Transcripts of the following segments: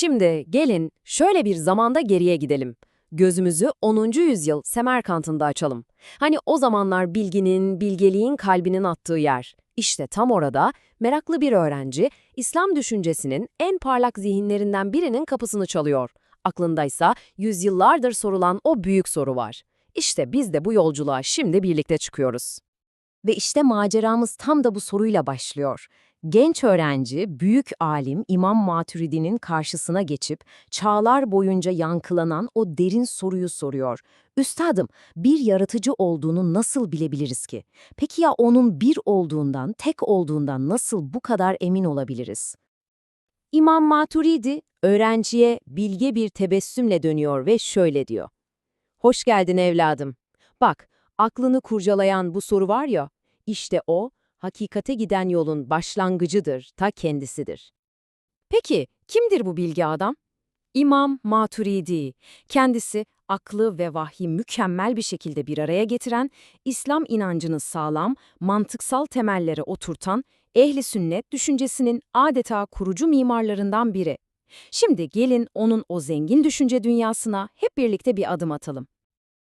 Şimdi gelin şöyle bir zamanda geriye gidelim. Gözümüzü 10. yüzyıl Semerkant'ında açalım. Hani o zamanlar bilginin, bilgeliğin kalbinin attığı yer. İşte tam orada meraklı bir öğrenci İslam düşüncesinin en parlak zihinlerinden birinin kapısını çalıyor. Aklındaysa yüzyıllardır sorulan o büyük soru var. İşte biz de bu yolculuğa şimdi birlikte çıkıyoruz. Ve işte maceramız tam da bu soruyla başlıyor. Genç öğrenci, büyük alim İmam Maturidi'nin karşısına geçip çağlar boyunca yankılanan o derin soruyu soruyor. Üstadım, bir yaratıcı olduğunu nasıl bilebiliriz ki? Peki ya onun bir olduğundan, tek olduğundan nasıl bu kadar emin olabiliriz? İmam Maturidi, öğrenciye bilge bir tebessümle dönüyor ve şöyle diyor. Hoş geldin evladım. Bak, aklını kurcalayan bu soru var ya, işte o, hakikate giden yolun başlangıcıdır, ta kendisidir. Peki, kimdir bu bilgi adam? İmam Maturidi. Kendisi aklı ve vahyi mükemmel bir şekilde bir araya getiren, İslam inancını sağlam, mantıksal temellere oturtan, ehli sünnet düşüncesinin adeta kurucu mimarlarından biri. Şimdi gelin onun o zengin düşünce dünyasına hep birlikte bir adım atalım.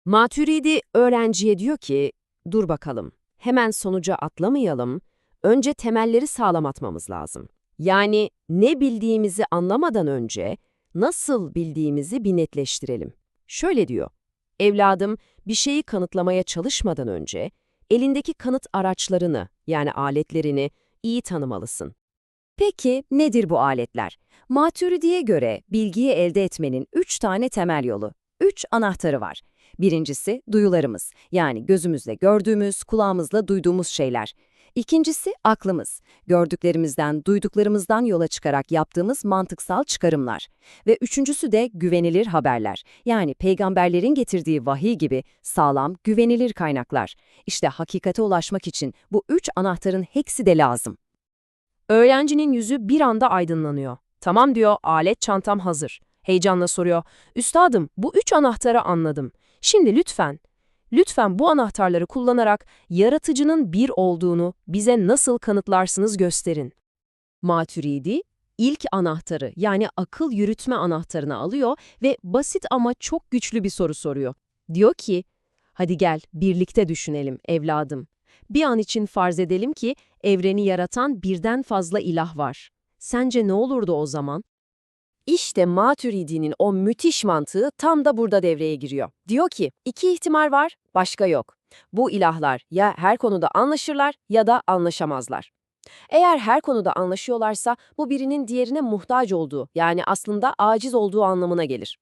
Maturidi öğrenciye diyor ki, dur bakalım, hemen sonuca atlamayalım, önce temelleri sağlam atmamız lazım. Yani ne bildiğimizi anlamadan önce nasıl bildiğimizi bir netleştirelim. Şöyle diyor, evladım bir şeyi kanıtlamaya çalışmadan önce elindeki kanıt araçlarını yani aletlerini iyi tanımalısın. Peki nedir bu aletler? Maturidi'ye göre bilgiyi elde etmenin üç tane temel yolu, üç anahtarı var. Birincisi duyularımız, yani gözümüzle gördüğümüz, kulağımızla duyduğumuz şeyler. İkincisi aklımız, gördüklerimizden, duyduklarımızdan yola çıkarak yaptığımız mantıksal çıkarımlar. Ve üçüncüsü de güvenilir haberler, yani peygamberlerin getirdiği vahiy gibi sağlam, güvenilir kaynaklar. İşte hakikate ulaşmak için bu üç anahtarın hepsi de lazım. Öğrencinin yüzü bir anda aydınlanıyor. Tamam diyor, alet çantam hazır. Heyecanla soruyor, üstadım bu üç anahtarı anladım. Şimdi lütfen, lütfen bu anahtarları kullanarak yaratıcının bir olduğunu bize nasıl kanıtlarsınız gösterin. Maturidi, ilk anahtarı yani akıl yürütme anahtarını alıyor ve basit ama çok güçlü bir soru soruyor. Diyor ki, hadi gel birlikte düşünelim evladım. Bir an için farz edelim ki evreni yaratan birden fazla ilah var. Sence ne olurdu o zaman? İşte Maturidi'nin o müthiş mantığı tam da burada devreye giriyor. Diyor ki, iki ihtimal var, başka yok. Bu ilahlar ya her konuda anlaşırlar ya da anlaşamazlar. Eğer her konuda anlaşıyorlarsa bu birinin diğerine muhtaç olduğu, yani aslında aciz olduğu anlamına gelir.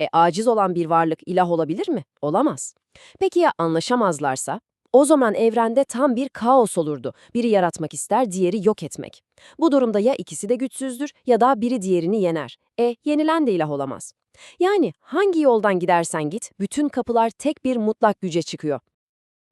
E aciz olan bir varlık ilah olabilir mi? Olamaz. Peki ya anlaşamazlarsa? O zaman evrende tam bir kaos olurdu. Biri yaratmak ister, diğeri yok etmek. Bu durumda ya ikisi de güçsüzdür ya da biri diğerini yener. E, yenilen de ilah olamaz. Yani hangi yoldan gidersen git, bütün kapılar tek bir mutlak güce çıkıyor.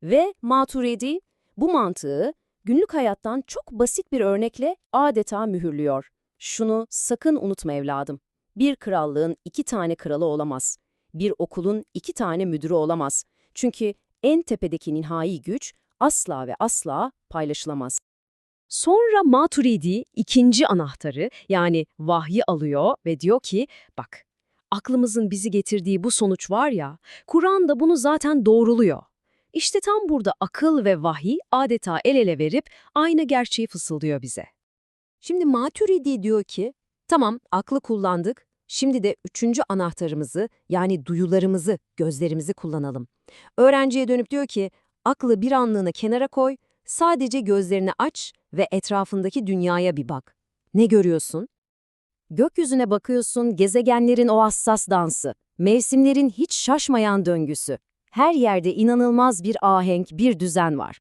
Ve Maturidi bu mantığı günlük hayattan çok basit bir örnekle adeta mühürlüyor. Şunu sakın unutma evladım. Bir krallığın iki tane kralı olamaz. Bir okulun iki tane müdürü olamaz. Çünkü en tepedeki nihai güç asla ve asla paylaşılamaz. Sonra Maturidi ikinci anahtarı yani vahyi alıyor ve diyor ki bak aklımızın bizi getirdiği bu sonuç var ya Kur'an da bunu zaten doğruluyor. İşte tam burada akıl ve vahiy adeta el ele verip aynı gerçeği fısıldıyor bize. Şimdi Maturidi diyor ki tamam aklı kullandık şimdi de üçüncü anahtarımızı yani duyularımızı gözlerimizi kullanalım. Öğrenciye dönüp diyor ki aklı bir anlığına kenara koy sadece gözlerini aç ve etrafındaki dünyaya bir bak. Ne görüyorsun? Gökyüzüne bakıyorsun, gezegenlerin o hassas dansı, mevsimlerin hiç şaşmayan döngüsü. Her yerde inanılmaz bir ahenk, bir düzen var.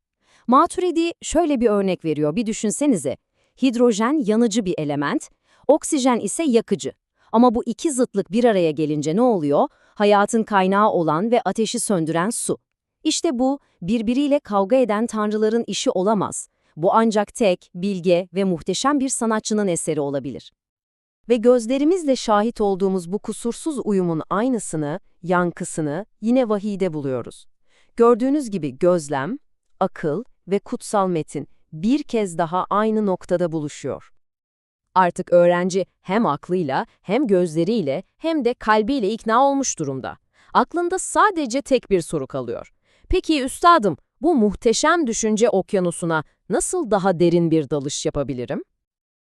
Maturidi şöyle bir örnek veriyor, bir düşünsenize. Hidrojen yanıcı bir element, oksijen ise yakıcı. Ama bu iki zıtlık bir araya gelince ne oluyor? Hayatın kaynağı olan ve ateşi söndüren su. İşte bu, birbiriyle kavga eden tanrıların işi olamaz. Bu ancak tek, bilge ve muhteşem bir sanatçının eseri olabilir. Ve gözlerimizle şahit olduğumuz bu kusursuz uyumun aynısını, yankısını yine vahide buluyoruz. Gördüğünüz gibi gözlem, akıl ve kutsal metin bir kez daha aynı noktada buluşuyor. Artık öğrenci hem aklıyla, hem gözleriyle, hem de kalbiyle ikna olmuş durumda. Aklında sadece tek bir soru kalıyor. Peki üstadım, bu muhteşem düşünce okyanusuna nasıl daha derin bir dalış yapabilirim?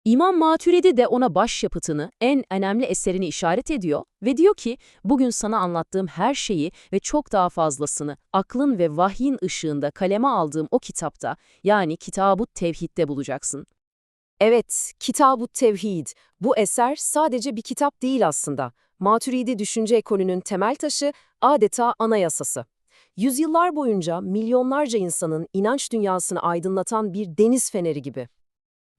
İmam Maturidi de ona başyapıtını, en önemli eserini işaret ediyor ve diyor ki, bugün sana anlattığım her şeyi ve çok daha fazlasını aklın ve vahyin ışığında kaleme aldığım o kitapta, yani Kitab-ı Tevhid'de bulacaksın. Evet, Kitab-ı Tevhid. Bu eser sadece bir kitap değil aslında. Maturidi düşünce ekolünün temel taşı, adeta anayasası. Yüzyıllar boyunca milyonlarca insanın inanç dünyasını aydınlatan bir deniz feneri gibi.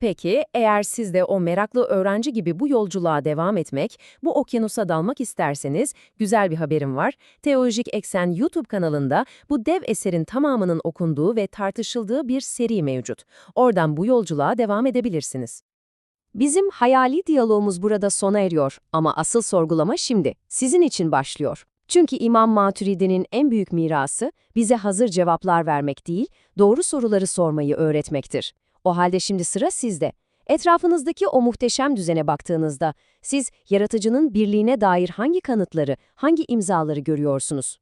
Peki, eğer siz de o meraklı öğrenci gibi bu yolculuğa devam etmek, bu okyanusa dalmak isterseniz, güzel bir haberim var. Teolojik Eksen YouTube kanalında bu dev eserin tamamının okunduğu ve tartışıldığı bir seri mevcut. Oradan bu yolculuğa devam edebilirsiniz. Bizim hayali diyalogumuz burada sona eriyor ama asıl sorgulama şimdi, sizin için başlıyor. Çünkü İmam Maturidi'nin en büyük mirası bize hazır cevaplar vermek değil, doğru soruları sormayı öğretmektir. O halde şimdi sıra sizde. Etrafınızdaki o muhteşem düzene baktığınızda siz yaratıcının birliğine dair hangi kanıtları, hangi imzaları görüyorsunuz?